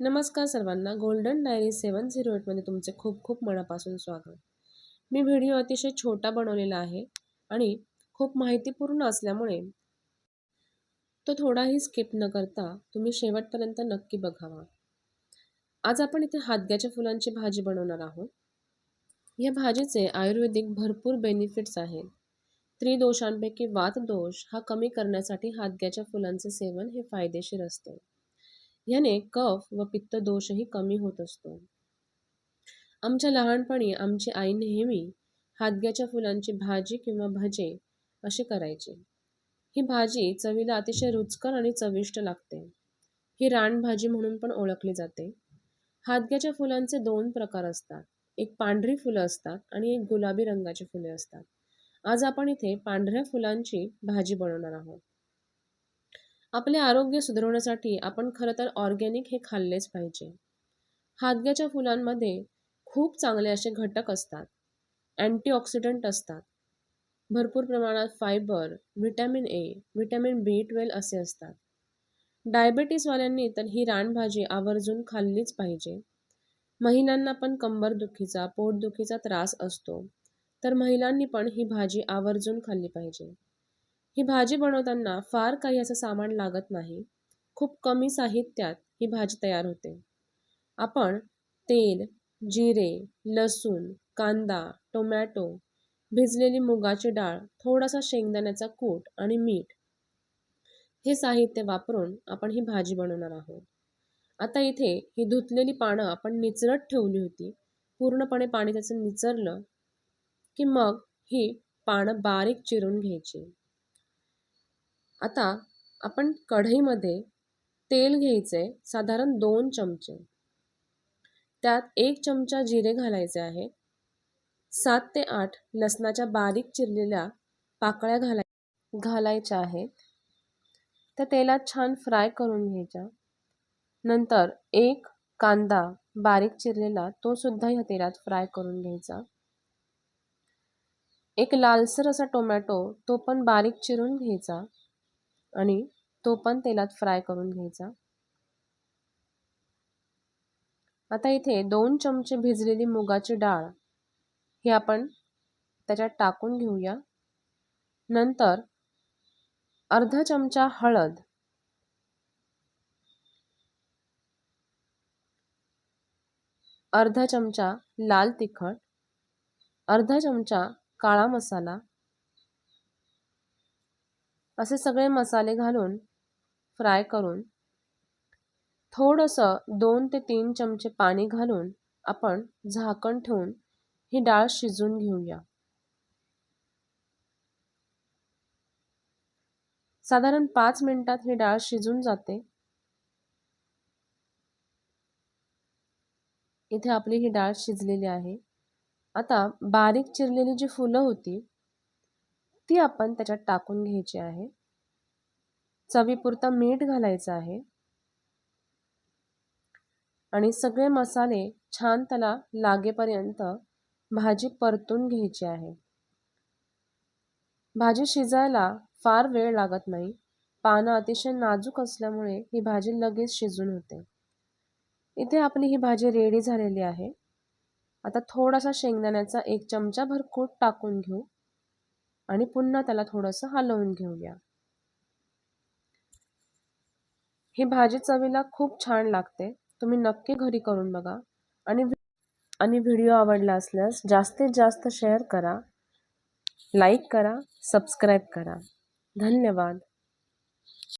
नमस्कार सर्वांना. Golden diary seven zero एटमध्ये तुमचे खूप खूप मनापासून स्वागत. मी व्हिडिओ अतिशय छोटा बनवलेला आहे आणि खूप माहितीपूर्ण असल्यामुळे तो थोडाही स्किप न करता तुम्ही शेवटपर्यंत नक्की बघावा. आज आपण इथे हादग्याच्या फुलांची भाजी बनवणार आहोत. या भाजीचे आयुर्वेदिक भरपूर बेनिफिट्स आहेत. त्रिदोषांपैकी वातदोष हा कमी करण्यासाठी हादग्याच्या फुलांचे सेवन हे फायदेशीर असते. ह्याने कफ व पित्त दोषही कमी होत असतो. आमच्या लहानपणी आमची आई नेहमी हादग्याच्या फुलांची भाजी किंवा भजे असे करायचे. ही भाजी चवीला अतिशय रुचकर आणि चविष्ट लागते. ही रानभाजी म्हणून पण ओळखली जाते. हादग्याच्या फुलांचे दोन प्रकार असतात. एक पांढरी फुलं असतात आणि एक गुलाबी रंगाची फुले असतात. आज आपण इथे पांढऱ्या फुलांची भाजी बनवणार आहोत. आपले आरोग्य सुधारवण्यासाठी आपण खरं तर ऑर्गॅनिक हे खाल्लेच पाहिजे. हादग्याच्या फुलांमध्ये खूप चांगले असे घटक असतात. अँटीऑक्सिडंट असतात. भरपूर प्रमाणात fibre vitamin A vitamin B twelve असे असतात. डायबेटीसवाल्यांनी तर ही रानभाजी आवर्जून खाल्लीच पाहिजे. महिलांना पण कंबरदुखीचा पोटदुखीचा त्रास असतो. तर महिलांनी पण ही भाजी आवर्जून खाल्ली पाहिजे. ही भाजी बनवताना फार काही असं सामान लागत नाही. खूप कमी साहित्यात ही भाजी तयार होते. आपण तेल जिरे लसूण कांदा टोमॅटो भिजलेली मुगाची डाळ थोडासा शेंगदाण्याचा कूट आणि मीठ हे साहित्य वापरून आपण ही भाजी बनवणार आहोत. आता इथे ही धुतलेली पानं आपण निचरत ठेवली होती. पूर्णपणे पाणी त्याचं निचरलं की मग ही पानं बारीक चिरून घ्यायची. आता आपण कढईमध्ये तेल घ्यायचे साधारण दोन चमचे. त्यात एक चमचा जिरे घालायचे आहे. सात ते आठ लसणाच्या बारीक चिरलेल्या पाकळ्या घालाय घालायच्या आहेत. त्या तेलात छान फ्राय करून घ्यायच्या. नंतर एक कांदा बारीक चिरलेला तो सुद्धा ह्या तेलात फ्राय करून घ्यायचा. एक लालसर असा टोमॅटो तो पण बारीक चिरून घ्यायचा. आणि तो पण तेलात फ्राय करून घ्यायचा. आता इथे दोन चमचे भिजलेली मुगाची डाळ ही आपण त्याच्यात टाकून घेऊया. नंतर अर्धा चमचा हळद. अर्धा चमचा लाल तिखट. अर्धा चमचा काळा मसाला. असे सगळे मसाले घालून फ्राय करून थोडंसं दोन ते तीन चमचे पाणी घालून आपण झाकण ठेवून ही डाळ शिजून घेऊया. साधारण पाच मिनिटात ही डाळ शिजून जाते. इथे आपली ही डाळ शिजलेली आहे. आता बारीक चिरलेली जी फुलं होती ती आपण त्याच्यात टाकून घ्यायची आहे. चवीपुरता मीठ घालायचं आहे. आणि सगळे मसाले छान त्याला लागेपर्यंत भाजी परतून घ्यायची आहे. भाजी शिजायला फार वेळ लागत नाही. पानं अतिशय नाजूक असल्यामुळे ही भाजी लगेच शिजून होते. इथे आपली ही भाजी रेडी झालेली आहे. आता थोडासा शेंगदाण्याचा एक चमचाभर कूट टाकून घेऊ. आणि पुन्हा त्याला थोडंसं हलवून घेऊया. ही भाजी चवीला खूप छान लागते. तुम्ही नक्की घरी करून बघा. आणि आणि व्हिडिओ आवडला असल्यास जास्तीत जास्त शेअर करा. लाईक करा सबस्क्राईब करा. धन्यवाद.